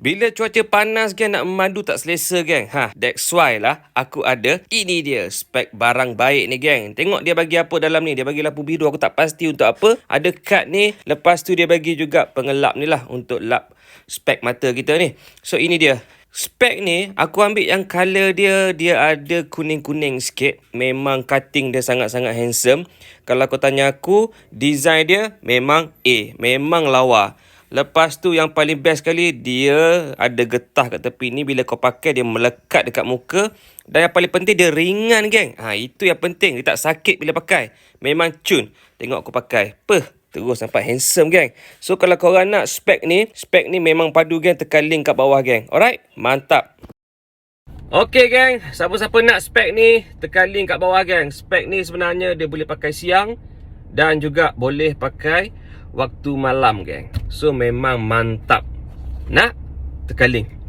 Bila cuaca panas geng nak memadu tak selesa geng. Ha, that's why lah aku ada ini dia spek barang baik ni geng. Tengok dia bagi apa dalam ni. Dia bagi lampu biru aku tak pasti untuk apa. Ada kad ni. Lepas tu dia bagi juga pengelap ni lah untuk lap spek mata kita ni. So ini dia. Spek ni aku ambil yang colour dia dia ada kuning-kuning sikit. Memang cutting dia sangat-sangat handsome. Kalau kau tanya aku, design dia memang A, memang lawa. Lepas tu yang paling best sekali dia ada getah kat tepi ni bila kau pakai dia melekat dekat muka dan yang paling penting dia ringan geng. Ha itu yang penting dia tak sakit bila pakai. Memang cun. Tengok aku pakai. Peh terus nampak handsome geng. So kalau korang nak spek ni, spek ni memang padu geng tekan link kat bawah geng. Alright? Mantap. Okey geng, siapa-siapa nak spek ni tekan link kat bawah geng. Spek ni sebenarnya dia boleh pakai siang dan juga boleh pakai waktu malam geng. So memang mantap. Nak? Tekan link.